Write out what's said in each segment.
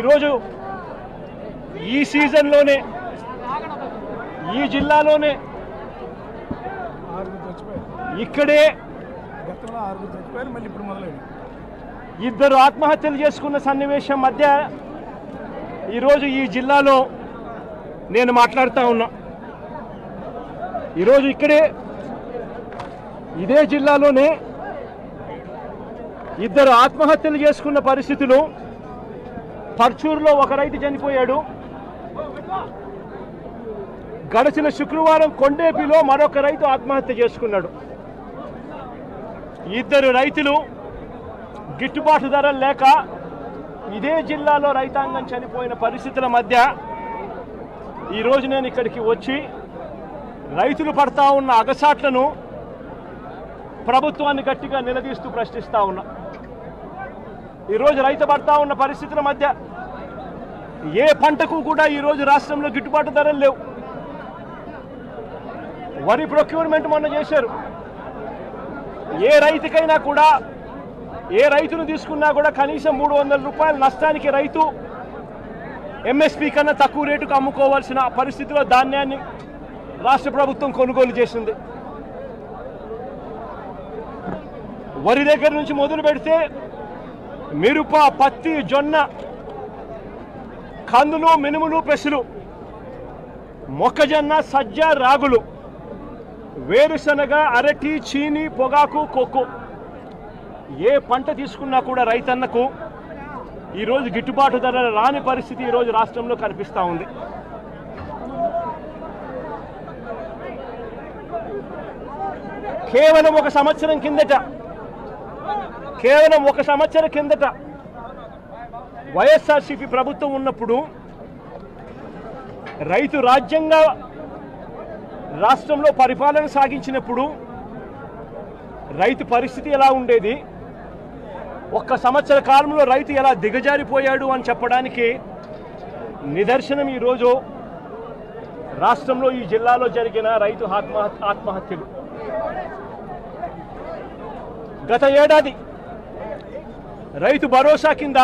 ఈరోజు ఈ సీజన్లోనే ఈ జిల్లాలోనే ఇక్కడే ఇద్దరు ఆత్మహత్యలు చేసుకున్న సన్నివేశం మధ్య ఈరోజు ఈ జిల్లాలో నేను మాట్లాడుతూ ఉన్నా. ఈరోజు ఇక్కడే ఇదే జిల్లాలోనే ఇద్దరు ఆత్మహత్యలు చేసుకున్న పరిస్థితులు పర్చూరులో ఒక రైతు చనిపోయాడు. గడిచిన శుక్రవారం కొండేపిలో మరొక రైతు ఆత్మహత్య చేసుకున్నాడు. ఇద్దరు రైతులు గిట్టుబాటు ధరలు లేక ఇదే జిల్లాలో రైతాంగం చనిపోయిన పరిస్థితుల మధ్య ఈరోజు నేను ఇక్కడికి వచ్చి రైతులు పడతా ఉన్న అగసాట్లను ప్రభుత్వాన్ని గట్టిగా నిలదీస్తూ ప్రశ్నిస్తూ ఉన్నా. ఈరోజు రైతు పడతా ఉన్న పరిస్థితుల మధ్య ఏ పంటకు కూడా ఈరోజు రాష్ట్రంలో గిట్టుబాటు ధరలు లేవు. వరి ప్రొక్యూర్మెంట్ మొన్న చేశారు. ఏ రైతుకైనా కూడా ఏ రైతును తీసుకున్నా కూడా కనీసం మూడు వందల రూపాయల నష్టానికి రైతు ఎంఎస్పి కన్నా తక్కువ రేటుకు అమ్ముకోవాల్సిన పరిస్థితిలో ధాన్యాన్ని రాష్ట్ర ప్రభుత్వం కొనుగోలు చేసింది. వరి దగ్గర నుంచి మొదలు పెడితే మిరప పత్తి జొన్న కందులు మినుములు పెసులు మొక్కజొన్న సజ్జ రాగులు. వేరుశనగ అరటి చీని పొగాకు కొక్కు ఏ పంట తీసుకున్నా కూడా రైతన్నకు ఈరోజు గిట్టుబాటు ధర రాని పరిస్థితి ఈరోజు రాష్ట్రంలో కనిపిస్తూ ఉంది. కేవలం ఒక సంవత్సరం కిందట కేవలం ఒక సంవత్సరం కిందట వైఎస్ఆర్సీపీ ప్రభుత్వం ఉన్నప్పుడు రైతు రాజ్యంగా రాష్ట్రంలో పరిపాలన సాగించినప్పుడు రైతు పరిస్థితి ఎలా ఉండేది? ఒక్క సంవత్సర కాలంలో రైతు ఎలా దిగజారిపోయాడు అని చెప్పడానికి నిదర్శనం ఈరోజు రాష్ట్రంలో ఈ జిల్లాలో జరిగిన రైతు ఆత్మహత్య ఆత్మహత్యలు. గత ఏడాది రైతు భరోసా కింద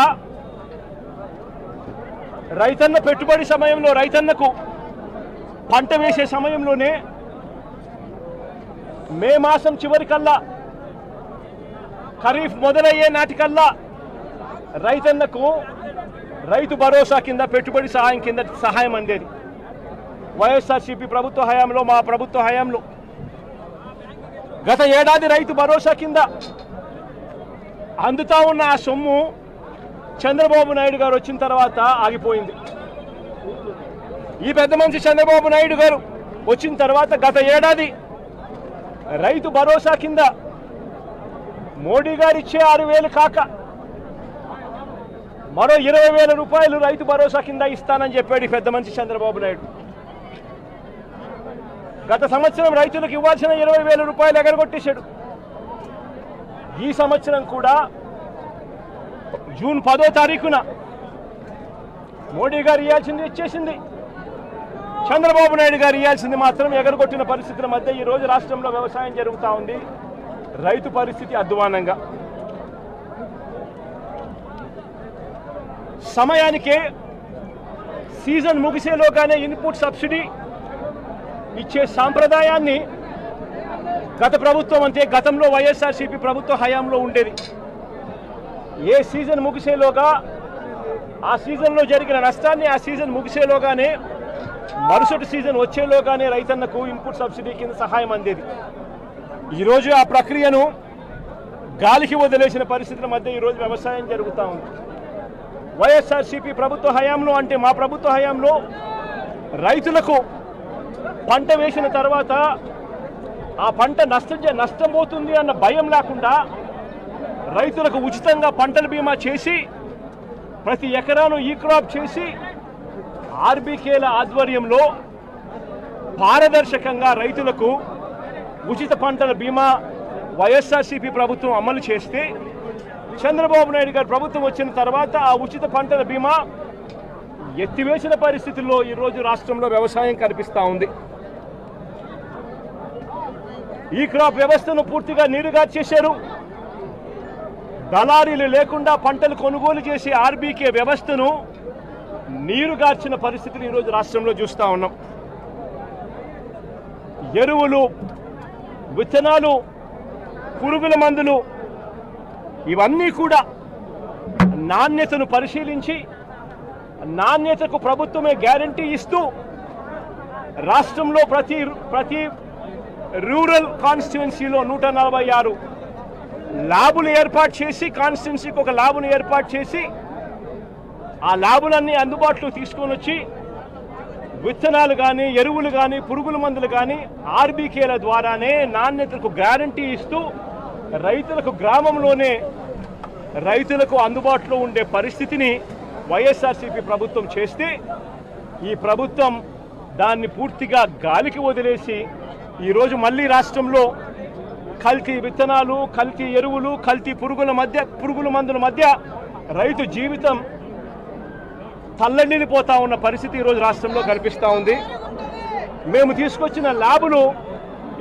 రైతన్న పెట్టుబడి సమయంలో రైతన్నకు పంట వేసే సమయంలోనే మే మాసం చివరికల్లా ఖరీఫ్ మొదలయ్యే నాటికల్లా రైతన్నకు రైతు భరోసా కింద పెట్టుబడి సహాయం కింద సహాయం అందేది. వైఎస్ఆర్సీపీ ప్రభుత్వ హయాంలో మా ప్రభుత్వ హయాంలో గత ఏడాది రైతు భరోసా కింద అందుతా ఉన్న ఆ సొమ్ము చంద్రబాబు నాయుడు గారు వచ్చిన తర్వాత ఆగిపోయింది. ఈ పెద్ద మనిషి చంద్రబాబు నాయుడు గారు వచ్చిన తర్వాత గత ఏడాది రైతు భరోసా కింద మోడీ గారు ఇచ్చే ఆరు వేలు కాక మరో ఇరవై వేల రూపాయలు రైతు భరోసా కింద ఇస్తానని చెప్పాడు పెద్ద మనిషి చంద్రబాబు నాయుడు. గత సంవత్సరం రైతులకు ఇవ్వాల్సిన ఇరవై వేల రూపాయలు ఎగరగొట్టేశాడు. ఈ సంవత్సరం కూడా జూన్ పదో తారీఖున మోడీ గారు ఇవ్వాల్సింది ఇచ్చేసింది. చంద్రబాబు నాయుడు గారు ఇవ్వాల్సింది మాత్రం ఎగరగొట్టిన పరిస్థితుల మధ్య ఈ రోజు రాష్ట్రంలో వ్యవసాయం జరుగుతూ ఉంది. రైతు పరిస్థితి అధ్వానంగా. సమయానికే సీజన్ ముగిసేలోగానే ఇన్పుట్ సబ్సిడీ ఇచ్చే సాంప్రదాయాన్ని గత ప్రభుత్వం అంతే గతంలో వైఎస్ఆర్సీపీ ప్రభుత్వ హయాంలో ఉండేది. ఏ సీజన్ ముగిసేలోగా ఆ సీజన్లో జరిగిన నష్టాన్ని ఆ సీజన్ ముగిసేలోగానే మరుసటి సీజన్ వచ్చేలోగానే రైతన్నకు ఇన్పుట్ సబ్సిడీ కింద సహాయం అందేది. ఈరోజు ఆ ప్రక్రియను గాలికి వదిలేసిన పరిస్థితుల మధ్య ఈరోజు వ్యవసాయం జరుగుతూ ఉంది. వైఎస్ఆర్సీపీ ప్రభుత్వ హయాంలో అంటే మా ప్రభుత్వ హయాంలో రైతులకు పంట వేసిన తర్వాత ఆ పంట నష్టం చే- నష్టం అన్న భయం లేకుండా రైతులకు ఉచితంగా పంటల బీమా చేసి ప్రతి ఎకరాను ఈ క్రాప్ చేసి ఆర్బీకేల ఆధ్వర్యంలో పారదర్శకంగా రైతులకు ఉచిత పంటల బీమా వైఎస్ఆర్సీపీ ప్రభుత్వం అమలు చేస్తే చంద్రబాబు నాయుడు గారి ప్రభుత్వం వచ్చిన తర్వాత ఆ ఉచిత పంటల బీమా ఎత్తివేసిన పరిస్థితుల్లో ఈరోజు రాష్ట్రంలో వ్యవసాయం కనిపిస్తూ ఉంది. ఈ క్రాప్ వ్యవస్థను పూర్తిగా నీరుగా చేశారు దళారీలు లేకుండా పంటలు కొనుగోలు చేసే ఆర్బీకే వ్యవస్థను నీరుగార్చిన పరిస్థితిని ఈరోజు రాష్ట్రంలో చూస్తూ ఉన్నాం. ఎరువులు విత్తనాలు పురుగుల మందులు ఇవన్నీ కూడా నాణ్యతను పరిశీలించి నాణ్యతకు ప్రభుత్వమే గ్యారంటీ ఇస్తూ రాష్ట్రంలో ప్రతి ప్రతి రూరల్ కాన్స్టిట్యుయెన్సీలో నూట నలభై ఆరు ల్యాబులు ఏర్పాటు చేసి కాన్స్టిట్యున్సీకి ఒక ల్యాబును ఏర్పాటు చేసి ఆ ల్యాబులన్నీ అందుబాటులో తీసుకొని వచ్చి విత్తనాలు కానీ ఎరువులు కానీ పురుగుల మందులు కానీ ఆర్బీకేల ద్వారానే నాణ్యతకు గ్యారంటీ ఇస్తూ రైతులకు గ్రామంలోనే రైతులకు అందుబాటులో ఉండే పరిస్థితిని వైఎస్ఆర్సీపీ ప్రభుత్వం చేస్తే ఈ ప్రభుత్వం దాన్ని పూర్తిగా గాలికి వదిలేసి ఈరోజు మళ్ళీ రాష్ట్రంలో కల్తీ విత్తనాలు కల్తీ ఎరువులు కల్తీ పురుగుల మధ్య పురుగుల మందుల మధ్య రైతు జీవితం తల్లడిల్లిపోతా ఉన్న పరిస్థితి ఈరోజు రాష్ట్రంలో కనిపిస్తూ ఉంది. మేము తీసుకొచ్చిన ల్యాబులు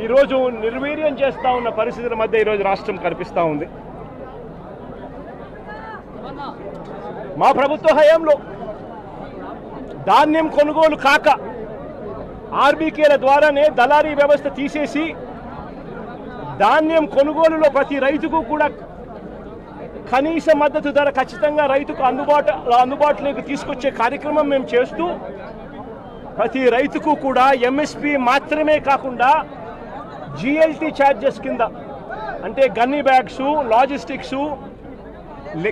ఈరోజు నిర్వీర్యం చేస్తూ ఉన్న పరిస్థితుల మధ్య ఈరోజు రాష్ట్రం కనిపిస్తూ ఉంది. మా ప్రభుత్వ హయాంలో ధాన్యం కొనుగోలు కాక ఆర్బీకేల ద్వారానే దళారీ వ్యవస్థ తీసేసి ధాన్యం కొనుగోలులో ప్రతి రైతుకు కూడా కనీస మద్దతు ధర ఖచ్చితంగా రైతుకు అందుబాటు అందుబాటులోకి తీసుకొచ్చే కార్యక్రమం మేము చేస్తూ ప్రతి రైతుకు కూడా ఎంఎస్పి మాత్రమే కాకుండా జిఎల్టీ ఛార్జెస్ కింద అంటే gunny bags logistics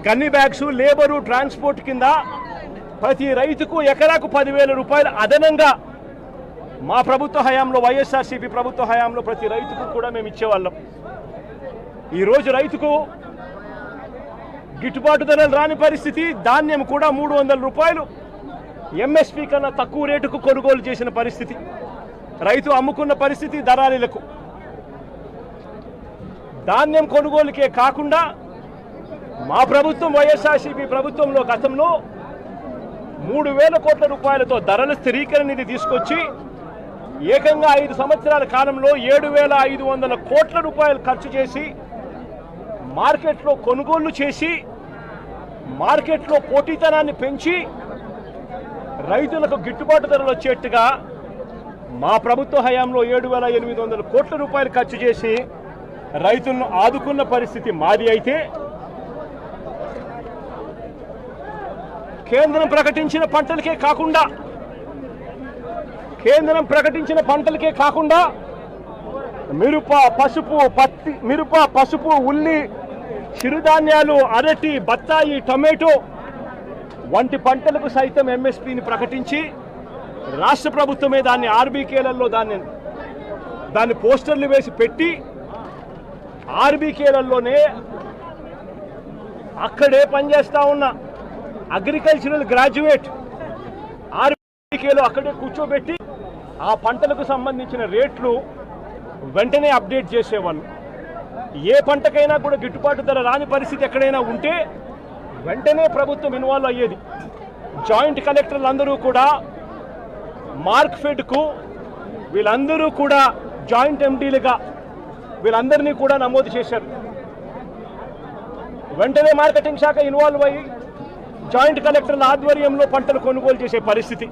gunny bags labour transport కింద ప్రతి రైతుకు ఎకరాకు పదివేల రూపాయలు అదనంగా మా ప్రభుత్వ హయాంలో వైఎస్ఆర్సీపీ ప్రభుత్వ హయాంలో ప్రతి రైతుకు కూడా మేము ఇచ్చేవాళ్ళం. ఈరోజు రైతుకు గిట్టుబాటు ధరలు రాని పరిస్థితి ధాన్యం కూడా మూడు వందల రూపాయలు. ఎంఎస్పి కన్నా తక్కువ రేటుకు కొనుగోలు చేసిన పరిస్థితి. రైతు అమ్ముకున్న పరిస్థితి దళారీలకు. ధాన్యం కొనుగోలుకే కాకుండా మా ప్రభుత్వం వైఎస్ఆర్సీపీ ప్రభుత్వంలో గతంలో మూడు వేల కోట్ల రూపాయలతో ధరల స్థిరీకరణ నిధి తీసుకొచ్చి ఏకంగా ఐదు సంవత్సరాల కాలంలో ఏడు వేల ఐదు వందల కోట్ల రూపాయలు ఖర్చు చేసి మార్కెట్లో కొనుగోళ్ళు చేసి మార్కెట్లో పోటీతనాన్ని పెంచి రైతులకు గిట్టుబాటు ధరలు వచ్చేట్టుగా మా ప్రభుత్వ హయాంలో ఏడు వేల ఎనిమిది వందల కోట్ల రూపాయలు ఖర్చు చేసి రైతులను ఆదుకున్న పరిస్థితి మాది అయితే కేంద్రం ప్రకటించిన పంటలకే కాకుండా కేంద్రం ప్రకటించిన పంటలకే కాకుండా మిరప పసుపు పత్తి మిరప పసుపు ఉల్లి చిరుధాన్యాలు అరటి బత్తాయి టమాటో వంటి పంటలకు సైతం ఎంఎస్పిని ప్రకటించి రాష్ట్ర ప్రభుత్వమే దాన్ని ఆర్బీకేలలో దాన్ని దాన్ని పోస్టర్లు వేసి పెట్టి ఆర్బీకేలలోనే అక్కడే పనిచేస్తా ఉన్న అగ్రికల్చరల్ గ్రాడ్యుయేట్ ఆర్బీకేలో అక్కడే కూర్చోబెట్టి ఆ పంటలకు సంబంధించిన రేట్లు వెంటనే అప్డేట్ చేసేవాళ్ళు. ఏ పంటకైనా కూడా గిట్టుబాటు ధర రాని పరిస్థితి ఎక్కడైనా ఉంటే వెంటనే ప్రభుత్వం ఇన్వాల్వ్ అయ్యేది. జాయింట్ కలెక్టర్లు అందరూ కూడా మార్క్ ఫెడ్కు వీళ్ళందరూ కూడా జాయింట్ ఎండీలుగా వీళ్ళందరినీ కూడా నమోదు చేశారు. వెంటనే మార్కెటింగ్ శాఖ ఇన్వాల్వ్ అయ్యి జాయింట్ కలెక్టర్ల ఆధ్వర్యంలో పంటలు కొనుగోలు చేసే పరిస్థితి.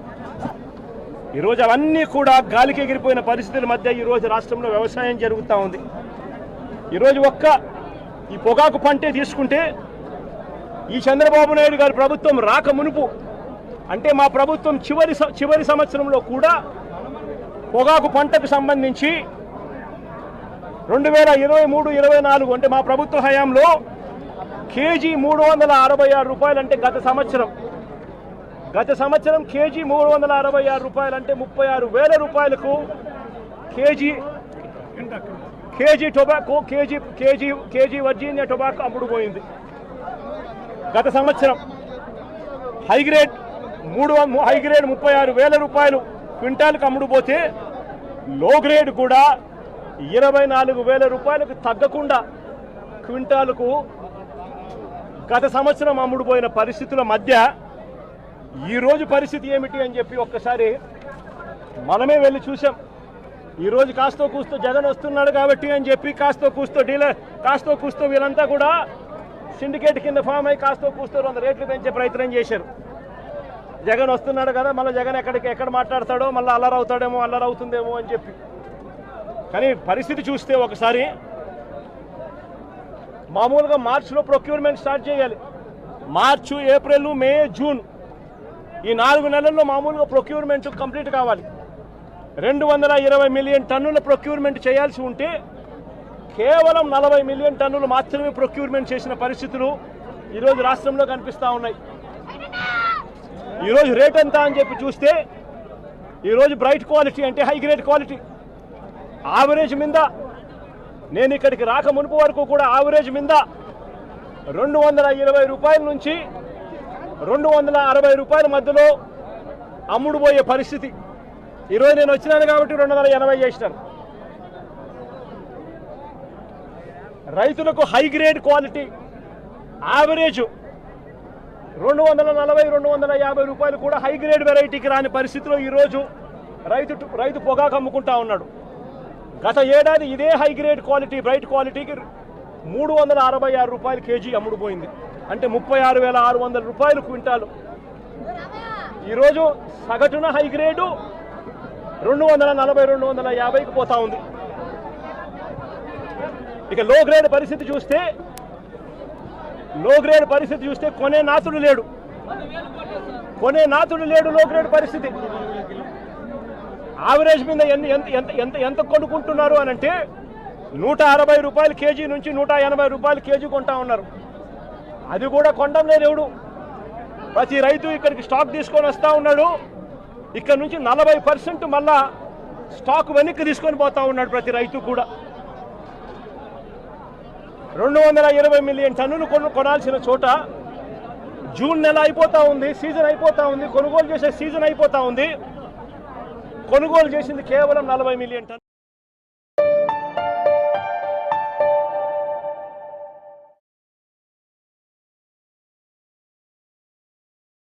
ఈరోజు అవన్నీ కూడా గాలికి ఎగిరిపోయిన పరిస్థితుల మధ్య ఈరోజు రాష్ట్రంలో వ్యవసాయం జరుగుతూ ఉంది. ఈరోజు ఒక్క ఈ పొగాకు పంటే తీసుకుంటే ఈ చంద్రబాబు నాయుడు గారి ప్రభుత్వం రాక మునుపు అంటే మా ప్రభుత్వం చివరి చివరి సంవత్సరంలో కూడా పొగాకు పంటకు సంబంధించి రెండు వేల ఇరవై మూడు ఇరవై నాలుగు అంటే మా ప్రభుత్వ హయాంలో కేజీ మూడు వందల అరవై ఆరు రూపాయలు అంటే గత సంవత్సరం గత సంవత్సరం కేజీ మూడు వందల అరవై ఆరు రూపాయలు అంటే ముప్పై ఆరు వేల రూపాయలకు KG KG tobacco KG KG KG Virginia tobacco అమ్ముడు పోయింది. గత సంవత్సరం హై గ్రేడ్ మూడు హైగ్రేడ్ హై గ్రేడ్ ముప్పై ఆరు వేల రూపాయలు క్వింటాల్కి అమ్ముడు పోతే లో గ్రేడ్ కూడా ఇరవై నాలుగు వేల రూపాయలకు తగ్గకుండా క్వింటాల్కు గత సంవత్సరం అమ్ముడుపోయిన పరిస్థితుల మధ్య ఈరోజు పరిస్థితి ఏమిటి అని చెప్పి ఒక్కసారి మనమే వెళ్ళి చూసాం ఈరోజు కాస్తో కూస్తో జగన్ వస్తున్నాడు కాబట్టి అని చెప్పి కాస్తో కూస్తో డీలర్ కాస్తో కూస్తో వీళ్ళంతా కూడా సిండికేట్ కింద ఫామ్ అయి కాస్తో కూస్తో వంద రేట్లు పెంచే ప్రయత్నం చేశారు. జగన్ వస్తున్నాడు కదా మళ్ళీ జగన్ ఎక్కడికి ఎక్కడ మాట్లాడతాడో మళ్ళీ అల్లరి అవుతాడేమో అల్లరి అవుతుందేమో అని చెప్పి. కానీ పరిస్థితి చూస్తే ఒకసారి మామూలుగా మార్చిలో ప్రొక్యూర్మెంట్ స్టార్ట్ చేయాలి. మార్చు ఏప్రిల్ మే జూన్ ఈ నాలుగు నెలల్లో మామూలుగా ప్రొక్యూర్మెంట్ కంప్లీట్ కావాలి. రెండు వందల ఇరవై మిలియన్ టన్నుల ప్రొక్యూర్మెంట్ చేయాల్సి ఉంటే కేవలం నలభై మిలియన్ టన్నులు మాత్రమే ప్రొక్యూర్మెంట్ చేసిన పరిస్థితులు ఈరోజు రాష్ట్రంలో కనిపిస్తూ ఉన్నాయి. ఈరోజు రేట్ ఎంత అని చెప్పి చూస్తే ఈరోజు బ్రైట్ క్వాలిటీ అంటే హై గ్రేడ్ క్వాలిటీ ఆవరేజ్ మీద. నేను ఇక్కడికి రాక మునుపు వరకు కూడా ఆవరేజ్ మీద. రెండు వందల ఇరవై రూపాయల నుంచి రెండు వందల అరవై రూపాయల మధ్యలో అమ్ముడు పోయే పరిస్థితి. ఈరోజు నేను వచ్చినాను కాబట్టి రెండు వందల ఎనభై చేసినాను. రైతులకు హై గ్రేడ్ క్వాలిటీ యావరేజ్ రెండు వందల నలభై రెండు వందల యాభై రూపాయలు కూడా హై గ్రేడ్ వెరైటీకి రాని పరిస్థితిలో ఈరోజు రైతు రైతు పొగాకు అమ్ముకుంటా ఉన్నాడు. గత ఏడాది ఇదే హై గ్రేడ్ క్వాలిటీ బ్రైట్ క్వాలిటీకి మూడు వందల అరవై ఆరు రూపాయలు కేజీ అమ్ముడుపోయింది. అంటే ముప్పై ఆరు వేల ఆరు వందల రూపాయలు క్వింటాలు. ఈరోజు సగటున హైగ్రేడు రెండు వందల నలభై రెండు వందల యాభైకి పోతా ఉంది. ఇక లో గ్రేడ్ పరిస్థితి చూస్తే లో గ్రేడ్ పరిస్థితి చూస్తే కొనే నాతుడు లేడు. కొనే నాతుడు లేడు లో గ్రేడ్ పరిస్థితి. ఆవరేజ్ మీద ఎన్ని ఎంత ఎంత ఎంత ఎంత కొనుక్కుంటున్నారు అని అంటే నూట అరవై రూపాయలు కేజీ నుంచి నూట ఎనభై రూపాయలు కేజీ కొంటా ఉన్నారు. అది కూడా కొండం లేదు ఎవడు. ప్రతి రైతు ఇక్కడికి స్టాక్ తీసుకొని వస్తూ ఉన్నాడు. ఇక్కడ నుంచి నలభై పర్సెంట్ మళ్ళా స్టాక్ వెనక్కి తీసుకొని పోతా ఉన్నాడు ప్రతి రైతు కూడా. రెండు వందల ఇరవై మిలియన్ టన్నులు కొను కొనాల్సిన చోట జూన్ నెల అయిపోతా ఉంది సీజన్ అయిపోతా ఉంది కొనుగోలు చేసే సీజన్ అయిపోతా ఉంది. కొనుగోలు చేసింది కేవలం నలభై మిలియన్ టన్ను